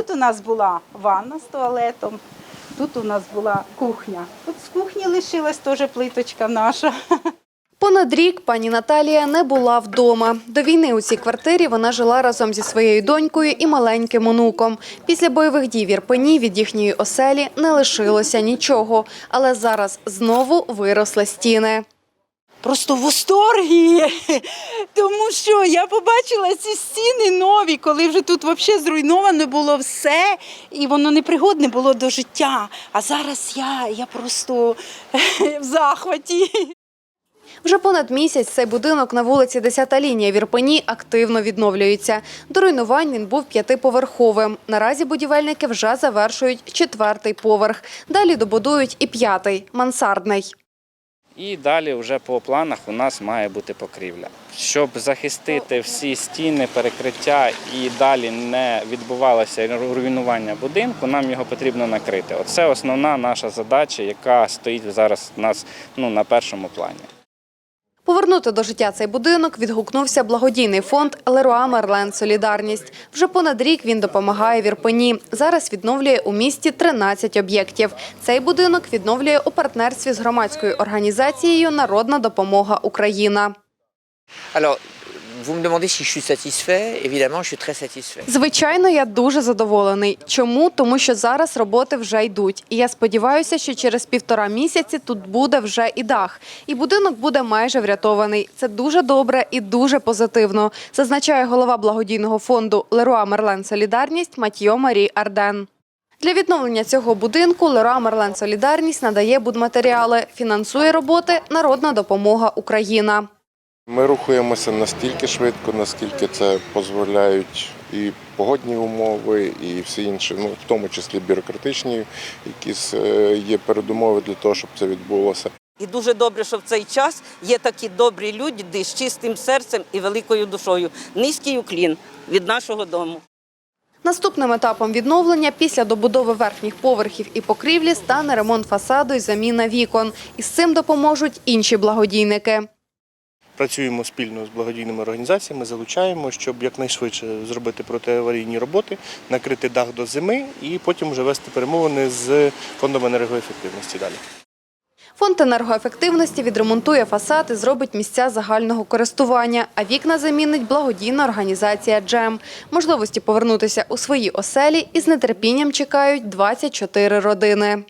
Тут у нас була ванна з туалетом, тут у нас була кухня. Тут з кухні лишилась теж плиточка наша. Понад рік пані Наталія не була вдома. До війни у цій квартирі вона жила разом зі своєю донькою і маленьким онуком. Після бойових дій в Ірпені від їхньої оселі не лишилося нічого. Але зараз знову виросли стіни. Просто в восторгі, тому що я побачила ці стіни нові, коли вже тут взагалі зруйновано було все, і воно непригодне було до життя. А зараз я, я просто в захваті. Вже понад місяць цей будинок на вулиці 10 лінія в Ірпені активно відновлюється. До руйнувань він був п'ятиповерховим. Наразі будівельники вже завершують четвертий поверх. Далі добудують і п'ятий – мансардний. І далі вже по планах у нас має бути покрівля. Щоб захистити всі стіни, перекриття і далі не відбувалося руйнування будинку, нам його потрібно накрити. Оце основна наша задача, яка стоїть зараз у нас ну, на першому плані. Повернути до життя цей будинок відгукнувся благодійний фонд Леруа Мерлен Солідарність. Вже понад рік він допомагає Вірпені. Зараз відновлює у місті 13 об'єктів. Цей будинок відновлює у партнерстві з громадською організацією Народна допомога Україна. Vous me demandez si je suis satisfait. Évidemment, je suis très satisfait. Звичайно, я дуже задоволений. Чому? Тому що зараз роботи вже йдуть. І я сподіваюся, що через півтора місяці тут буде вже і дах. І будинок буде майже врятований. Це дуже добре і дуже позитивно, зазначає голова благодійного фонду Леруа Мерлен Солідарність Матьйо Марі Арден. Для відновлення цього будинку Леруа Мерлен Солідарність надає будматеріали, фінансує роботи Народна допомога Україна. Ми рухаємося настільки швидко, наскільки це дозволяють і погодні умови, і всі інші, ну в тому числі бюрократичні, якісь е, є передумови для того, щоб це відбулося. І дуже добре, що в цей час є такі добрі люди з чистим серцем і великою душою. Низький уклін від нашого дому. Наступним етапом відновлення після добудови верхніх поверхів і покрівлі стане ремонт фасаду і заміна вікон. І з цим допоможуть інші благодійники. Працюємо спільно з благодійними організаціями, залучаємо, щоб якнайшвидше зробити протиаварійні роботи, накрити дах до зими і потім вже вести перемовини з фондом енергоефективності далі. Фонд енергоефективності відремонтує фасад і зробить місця загального користування, а вікна замінить благодійна організація «Джем». Можливості повернутися у свої оселі із нетерпінням чекають 24 родини.